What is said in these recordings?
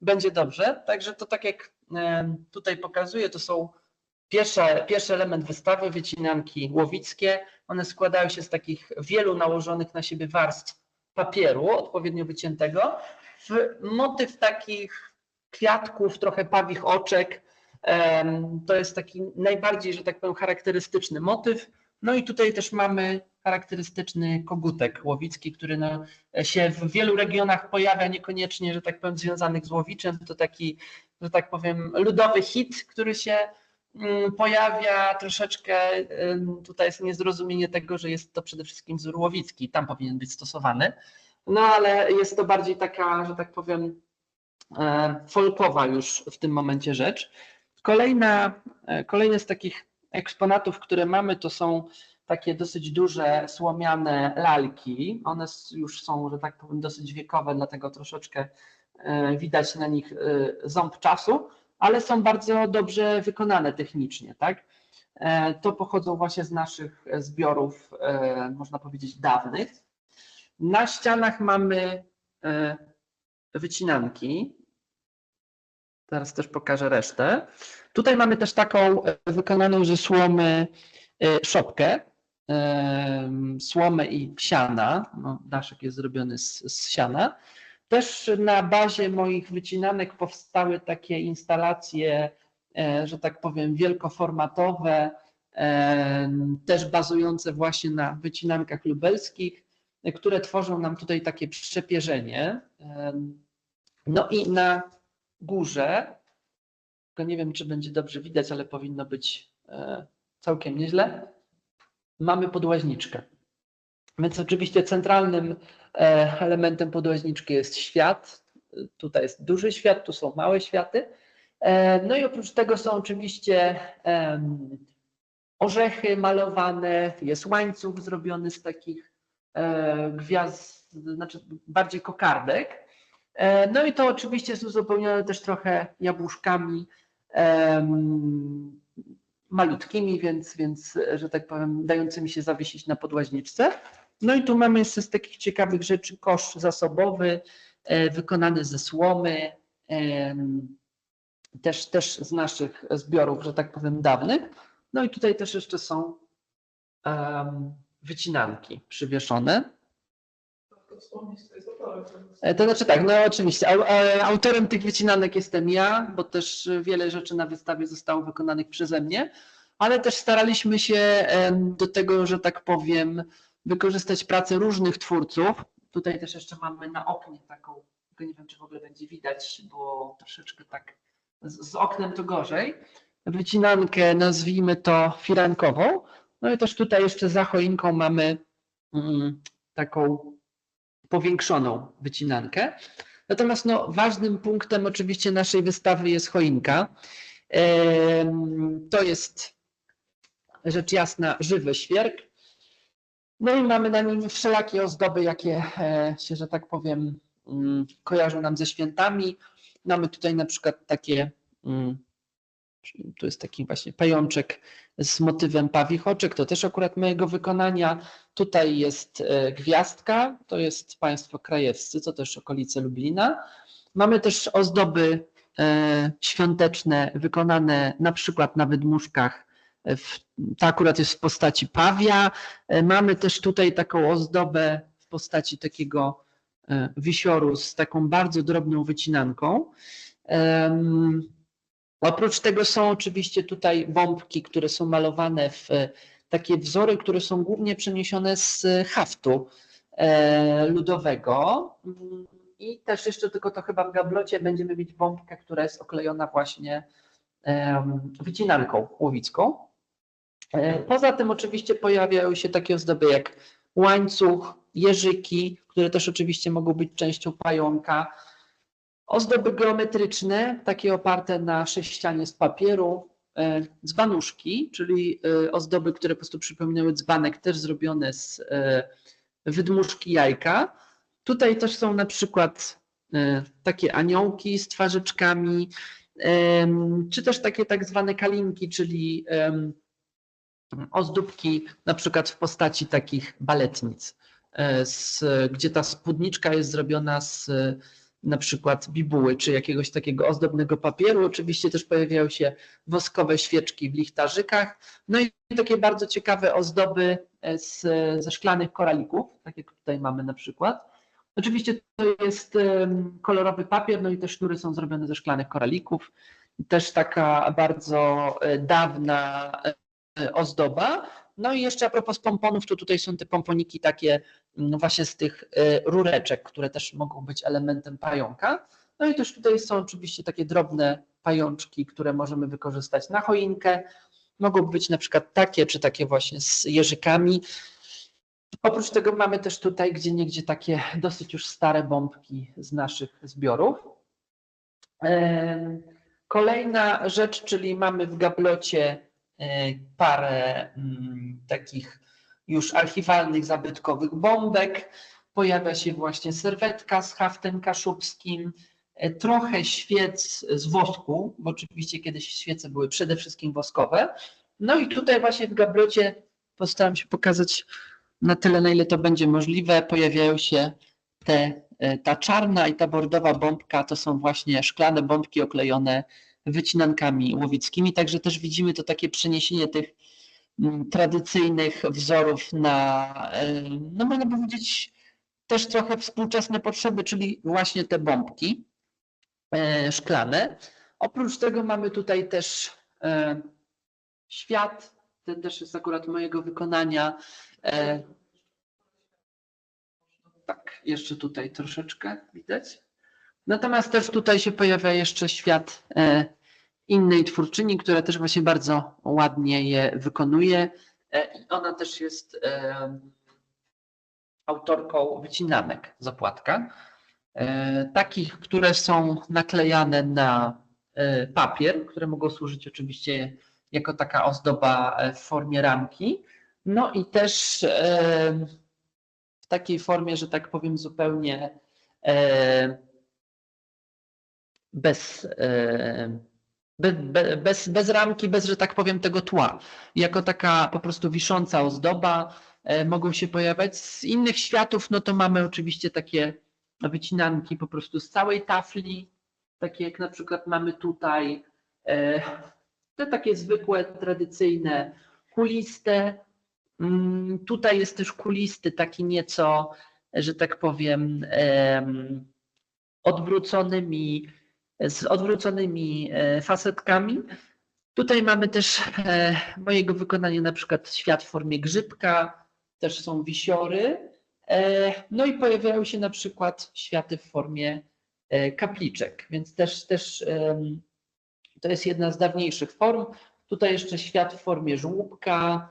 będzie dobrze. Także to tak jak e, tutaj pokazuję, to są pierwsze, pierwszy element wystawy, wycinanki łowickie. One składają się z takich wielu nałożonych na siebie warstw papieru odpowiednio wyciętego w motyw takich kwiatków, trochę pawich oczek. To jest taki najbardziej, że tak powiem, charakterystyczny motyw. No i tutaj też mamy charakterystyczny kogutek łowicki, który no, się w wielu regionach pojawia, niekoniecznie, że tak powiem, związanych z łowiczem. To taki, że tak powiem, ludowy hit, który się mm, pojawia troszeczkę. Tutaj jest niezrozumienie tego, że jest to przede wszystkim wzór łowicki, tam powinien być stosowany. No ale jest to bardziej taka, że tak powiem, e, folkowa już w tym momencie rzecz. Kolejna, e, kolejny z takich eksponatów, które mamy, to są takie dosyć duże słomiane lalki. One już są, że tak powiem, dosyć wiekowe, dlatego troszeczkę e, widać na nich e, ząb czasu, ale są bardzo dobrze wykonane technicznie, tak? E, To pochodzą właśnie z naszych zbiorów, można powiedzieć, dawnych. Na ścianach mamy wycinanki. Teraz też pokażę resztę. Tutaj mamy też taką e, wykonaną ze słomy e, szopkę. em, Słomę i siana. No, daszek jest zrobiony z, z siana. Też na bazie moich wycinanek powstały takie instalacje, e, że tak powiem, wielkoformatowe, też bazujące właśnie na wycinankach lubelskich, e, które tworzą nam tutaj takie przepierzenie. No i na górze, tylko nie wiem, czy będzie dobrze widać, ale powinno być e, całkiem nieźle, mamy podłaźniczkę. Więc oczywiście centralnym e, elementem podłaźniczki jest świat. Tutaj jest duży świat, tu są małe światy. E, No i oprócz tego są oczywiście orzechy malowane, jest łańcuch zrobiony z takich gwiazd, znaczy bardziej kokardek. E, No i to oczywiście jest uzupełnione też trochę jabłuszkami malutkimi, więc, więc, że tak powiem, dającymi się zawiesić na podłaźniczce. No i tu mamy jeszcze z takich ciekawych rzeczy kosz zasobowy, e, wykonany ze słomy, też, też z naszych zbiorów, że tak powiem, dawnych. No i tutaj też jeszcze są wycinanki przywieszone. Warto wspomnieć, kto jest To znaczy tak, no oczywiście. e, Autorem tych wycinanek jestem ja, bo też e, wiele rzeczy na wystawie zostało wykonanych przeze mnie, ale też staraliśmy się em, do tego, że tak powiem, wykorzystać pracę różnych twórców. Tutaj też jeszcze mamy na oknie taką, nie wiem, czy w ogóle będzie widać, bo troszeczkę tak z, z oknem to gorzej. Wycinankę nazwijmy to firankową. No i też tutaj jeszcze za choinką mamy mm, taką powiększoną wycinankę. Natomiast no, ważnym punktem oczywiście naszej wystawy jest choinka. To jest rzecz jasna żywy świerk. No i mamy na nim wszelakie ozdoby, jakie e, się, że tak powiem, mm, kojarzą nam ze świętami. Mamy tutaj na przykład takie, mm, tu jest taki właśnie pajączek z motywem pawich oczek, to też akurat mojego wykonania. Tutaj jest e, gwiazdka, to jest państwo krajewscy, to też okolice Lublina. Mamy też ozdoby e, świąteczne wykonane na przykład na wydmuszkach. e, ta akurat jest w postaci pawia. Mamy też tutaj taką ozdobę w postaci takiego wisioru z taką bardzo drobną wycinanką. Oprócz tego są oczywiście tutaj bombki, które są malowane w e, takie wzory, które są głównie przeniesione z haftu e, ludowego. I też jeszcze tylko to chyba w gablocie będziemy mieć bombkę, która jest oklejona właśnie wycinanką łowicką. E, Poza tym oczywiście pojawiają się takie ozdoby jak łańcuch, jeżyki, które też oczywiście mogą być częścią pająka. Ozdoby geometryczne, takie oparte na sześcianie z papieru, e, dzbanuszki, czyli e, ozdoby, które po prostu przypominały dzbanek, też zrobione z e, wydmuszki jajka. Tutaj też są na przykład takie aniołki z twarzyczkami, czy też takie tak zwane kalinki, czyli ozdóbki na przykład w postaci takich baletnic, gdzie ta spódniczka jest zrobiona z na przykład bibuły czy jakiegoś takiego ozdobnego papieru. Oczywiście też pojawiają się woskowe świeczki w lichtarzykach. No i takie bardzo ciekawe ozdoby e, z, ze szklanych koralików, tak jak tutaj mamy na przykład. Oczywiście to jest kolorowy papier, no i te sznury są zrobione ze szklanych koralików. Też taka bardzo e, dawna e, ozdoba. No i jeszcze a propos pomponów, to tutaj są te pomponiki takie mm, właśnie z tych e, rureczek, które też mogą być elementem pająka. No i też tutaj są oczywiście takie drobne pajączki, które możemy wykorzystać na choinkę. Mogą być na przykład takie, czy takie właśnie z jeżykami. Oprócz tego mamy też tutaj gdzie niegdzie takie dosyć już stare bombki z naszych zbiorów. Kolejna rzecz, czyli mamy w gablocie parę mm, takich już archiwalnych, zabytkowych bombek. Pojawia się właśnie serwetka z haftem kaszubskim, e, trochę świec z wosku, bo oczywiście kiedyś świece były przede wszystkim woskowe. No i tutaj właśnie w gablocie postaram się pokazać na tyle, na ile to będzie możliwe. Pojawiają się te, e, ta czarna i ta bordowa bombka, to są właśnie szklane bombki oklejone wycinankami łowickimi, także też widzimy to takie przeniesienie tych mm, tradycyjnych wzorów na, e, no można powiedzieć, też trochę współczesne potrzeby, czyli właśnie te bombki e, szklane. Oprócz tego mamy tutaj też e, świat, ten też jest akurat mojego wykonania. Tak, jeszcze tutaj troszeczkę widać. Natomiast też tutaj się pojawia jeszcze świat e, innej twórczyni, która też właśnie bardzo ładnie je wykonuje. E, I ona też jest e, autorką wycinanek z opłatka. E, Takich, które są naklejane na papier, które mogą służyć oczywiście jako taka ozdoba w formie ramki. No i też w takiej formie, że tak powiem, zupełnie bez, e, be, be, bez, bez ramki, bez, że tak powiem, tego tła. Jako taka po prostu wisząca ozdoba e, mogą się pojawiać. Z innych światów, no to mamy oczywiście takie wycinanki po prostu z całej tafli, takie jak na przykład mamy tutaj, e, te takie zwykłe, tradycyjne, kuliste. Mm, Tutaj jest też kulisty, taki nieco, że tak powiem, em, odwróconymi, z odwróconymi e, fasetkami. Tutaj mamy też e, mojego wykonania na przykład świat w formie grzybka, też są wisiory. E, No i pojawiają się na przykład światy w formie kapliczek, więc też, też to jest jedna z dawniejszych form. Tutaj jeszcze świat w formie żłóbka,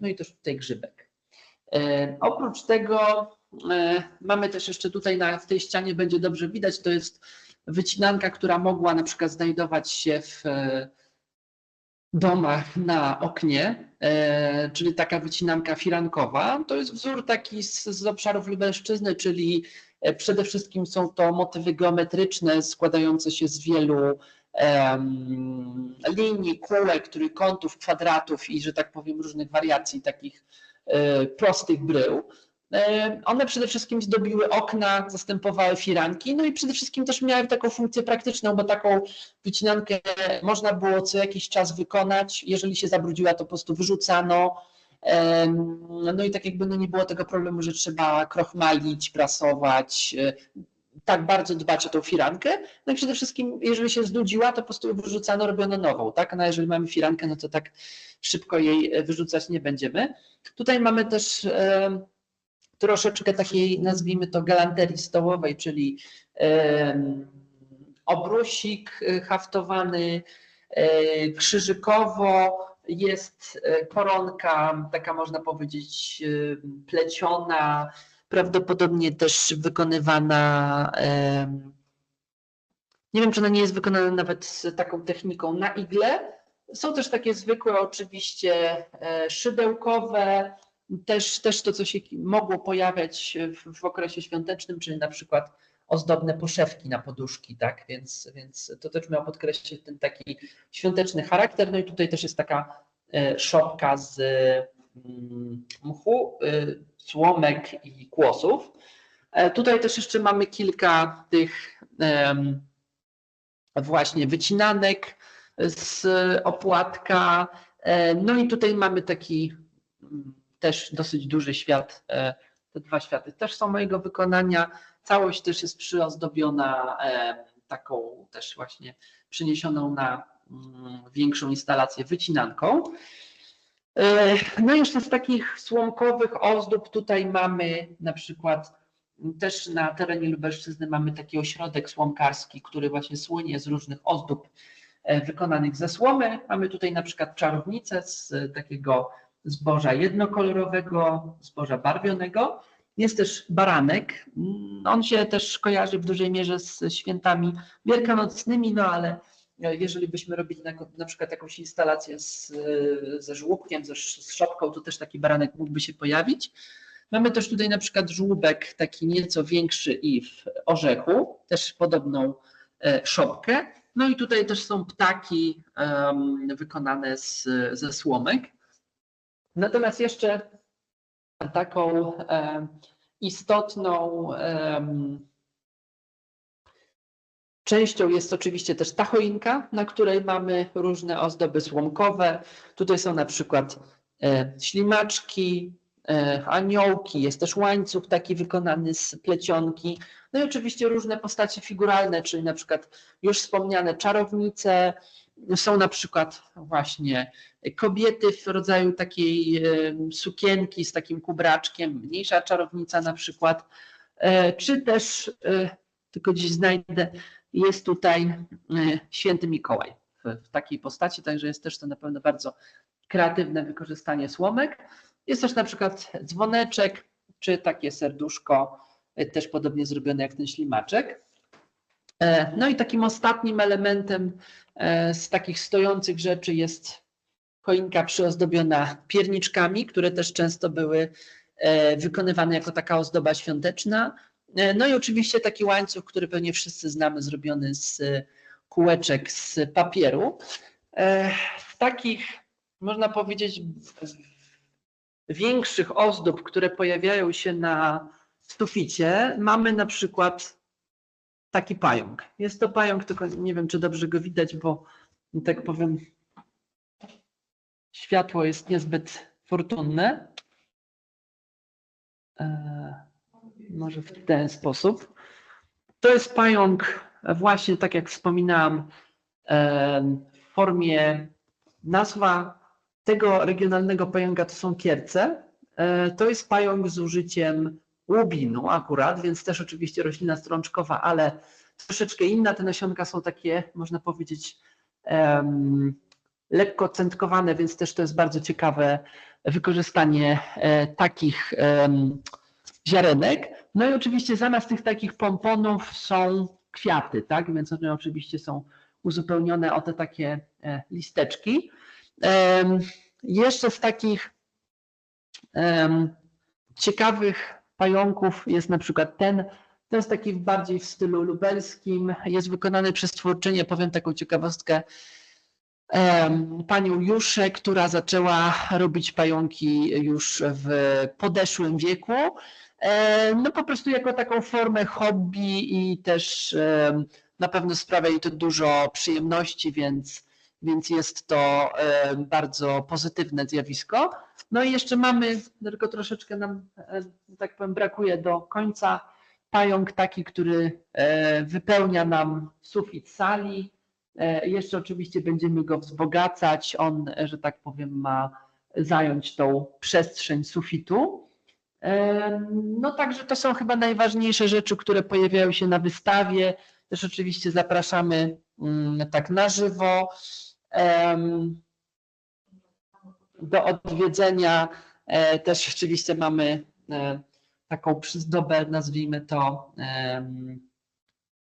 no i też tutaj grzybek. Oprócz tego mamy też jeszcze tutaj na, w tej ścianie będzie dobrze widać, to jest wycinanka, która mogła na przykład znajdować się w e, domach na oknie, e, czyli taka wycinanka firankowa. To jest wzór taki z, z obszarów Lubelszczyzny, czyli e, przede wszystkim są to motywy geometryczne składające się z wielu em, linii, kółek, trójkątów, kwadratów i, że tak powiem, różnych wariacji takich prostych brył. E, One przede wszystkim zdobiły okna, zastępowały firanki, no i przede wszystkim też miały taką funkcję praktyczną, bo taką wycinankę można było co jakiś czas wykonać. Jeżeli się zabrudziła, to po prostu wyrzucano. No i tak jakby no nie było tego problemu, że trzeba krochmalić, prasować, e, tak bardzo dbać o tą firankę. No i przede wszystkim, jeżeli się znudziła, to po prostu wyrzucano, robiono nową, tak? No jeżeli mamy firankę, no to tak szybko jej e, wyrzucać nie będziemy. Tutaj mamy też troszeczkę takiej, nazwijmy to, galanterii stołowej, czyli obrusik e, haftowany, e, krzyżykowo, jest e, koronka, taka można powiedzieć pleciona, prawdopodobnie też wykonywana, nie wiem czy ona nie jest wykonana nawet taką techniką na igle. Są też takie zwykłe oczywiście szydełkowe, też, też to, co się mogło pojawiać w, w okresie świątecznym, czyli na przykład ozdobne poszewki na poduszki, tak? Więc, więc to też miało podkreślić ten taki świąteczny charakter. No i tutaj też jest taka e, szopka z mm, mchu, y, słomek i kłosów. E, Tutaj też jeszcze mamy kilka tych właśnie wycinanek z opłatka. E, No i tutaj mamy taki mm, też dosyć duży świat. e, Te dwa światy też są mojego wykonania. Całość też jest przyozdobiona e, taką też właśnie przyniesioną na mm, większą instalację wycinanką. E, No jeszcze z takich słomkowych ozdób tutaj mamy na przykład też na terenie Lubelszczyzny mamy taki ośrodek słomkarski, który właśnie słynie z różnych ozdób wykonanych ze słomy. Mamy tutaj na przykład czarownicę z takiego zboża jednokolorowego, zboża barwionego. Jest też baranek. Mm, On się też kojarzy w dużej mierze z świętami wielkanocnymi, no ale e, jeżeli byśmy robili na, na przykład jakąś instalację z, e, ze żłóbkiem, z szopką, to też taki baranek mógłby się pojawić. Mamy też tutaj na przykład żłóbek taki nieco większy i w orzechu, też podobną e, szopkę. No i tutaj też są ptaki em, wykonane z, ze słomek. Natomiast jeszcze taką em, istotną em, częścią jest oczywiście też ta choinka, na której mamy różne ozdoby słomkowe. Tutaj są na przykład e, ślimaczki, e, aniołki, jest też łańcuch taki wykonany z plecionki. No i oczywiście różne postacie figuralne, czyli na przykład już wspomniane czarownice, są na przykład właśnie kobiety w rodzaju takiej sukienki z takim kubraczkiem, mniejsza czarownica na przykład, E, czy też, e, tylko gdzieś znajdę, jest tutaj e, święty Mikołaj w, takiej postaci, także jest też to na pewno bardzo kreatywne wykorzystanie słomek. Jest też na przykład dzwoneczek, czy takie serduszko, też podobnie zrobione jak ten ślimaczek. E, No i takim ostatnim elementem e, z takich stojących rzeczy jest choinka przyozdobiona pierniczkami, które też często były e, wykonywane jako taka ozdoba świąteczna. No i oczywiście taki łańcuch, który pewnie wszyscy znamy, zrobiony z kółeczek z papieru. Z takich, można powiedzieć, większych ozdób, które pojawiają się na suficie, mamy na przykład taki pająk. Jest to pająk, tylko nie wiem, czy dobrze go widać, bo tak powiem, światło jest niezbyt fortunne. E, może w ten sposób. To jest pająk, właśnie tak jak wspominałam, e, w formie nazwa tego regionalnego pająka to są kierce. E, To jest pająk z użyciem łubinu akurat, więc też oczywiście roślina strączkowa, ale troszeczkę inna. Te nasionka są takie, można powiedzieć, em, lekko centkowane, więc też to jest bardzo ciekawe wykorzystanie e, takich em, ziarenek. No i oczywiście zamiast tych takich pomponów są kwiaty, tak? Więc one oczywiście są uzupełnione o te takie e, listeczki. Jeszcze z takich ciekawych pająków jest na przykład ten. To jest taki bardziej w stylu lubelskim. Jest wykonany przez twórczynię, powiem taką ciekawostkę, panią Juszę, która zaczęła robić pająki już w podeszłym wieku. No po prostu jako taką formę hobby i też na pewno sprawia jej to dużo przyjemności, więc, więc jest to bardzo pozytywne zjawisko. No i jeszcze mamy, tylko troszeczkę nam, e, tak powiem, brakuje do końca, pająk taki, który e, wypełnia nam sufit sali. E, Jeszcze oczywiście będziemy go wzbogacać. On, że tak powiem, ma zająć tą przestrzeń sufitu. No także to są chyba najważniejsze rzeczy, które pojawiają się na wystawie. Też oczywiście zapraszamy mm, tak na żywo do odwiedzenia. E, Też rzeczywiście mamy e, taką przyzdobę, nazwijmy to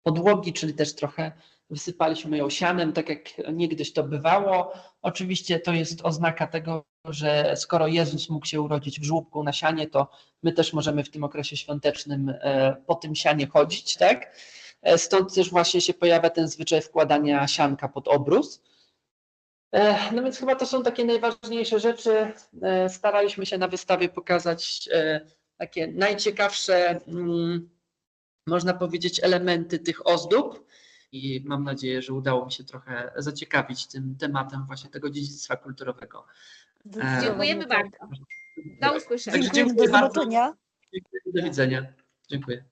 podłogi, czyli też trochę wysypaliśmy ją sianem, tak jak niegdyś to bywało. Oczywiście to jest oznaka tego, że skoro Jezus mógł się urodzić w żłóbku na sianie, to my też możemy w tym okresie świątecznym e, po tym sianie chodzić, tak? Stąd też właśnie się pojawia ten zwyczaj wkładania sianka pod obrus. No więc chyba to są takie najważniejsze rzeczy. Staraliśmy się na wystawie pokazać takie najciekawsze mm, można powiedzieć, elementy tych ozdób. I mam nadzieję, że udało mi się trochę zaciekawić tym tematem właśnie tego dziedzictwa kulturowego. Dziękujemy bardzo. Do usłyszenia. Także Dziękuję, do dziękuję bardzo. Do widzenia. Dziękuję.